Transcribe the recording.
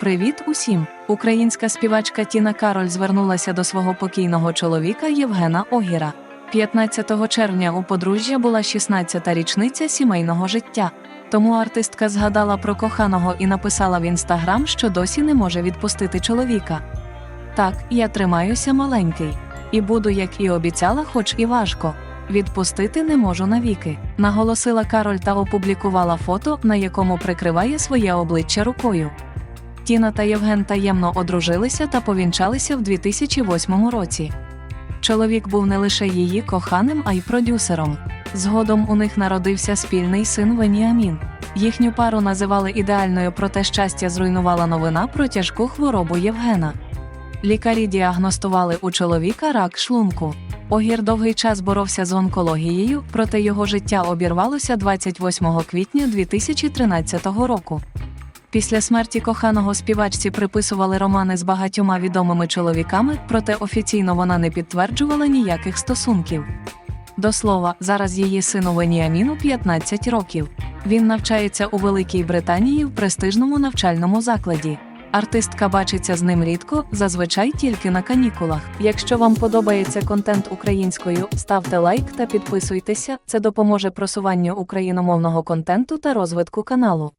Привіт усім! Українська співачка Тіна Кароль звернулася до свого покійного чоловіка Євгена Огіра. 15 червня у подружжя була 16-та річниця сімейного життя. Тому артистка згадала про коханого і написала в інстаграм, що досі не може відпустити чоловіка. Так, я тримаюся маленький. І буду, як і обіцяла, хоч і важко. Відпустити не можу навіки, наголосила Кароль та опублікувала фото, на якому прикриває своє обличчя рукою. Тіна та Євген таємно одружилися та повінчалися в 2008 році. Чоловік був не лише її коханим, а й продюсером. Згодом у них народився спільний син Веніамін. Їхню пару називали ідеальною, проте щастя зруйнувала новина про тяжку хворобу Євгена. Лікарі діагностували у чоловіка рак шлунку. Огір довгий час боровся з онкологією, проте його життя обірвалося 28 квітня 2013 року. Після смерті коханого співачці приписували романи з багатьома відомими чоловіками, проте офіційно вона не підтверджувала ніяких стосунків. До слова, зараз її сину Веніаміну 15 років. Він навчається у Великій Британії в престижному навчальному закладі. Артистка бачиться з ним рідко, зазвичай тільки на канікулах. Якщо вам подобається контент українською, ставте лайк та підписуйтеся. Це допоможе просуванню україномовного контенту та розвитку каналу.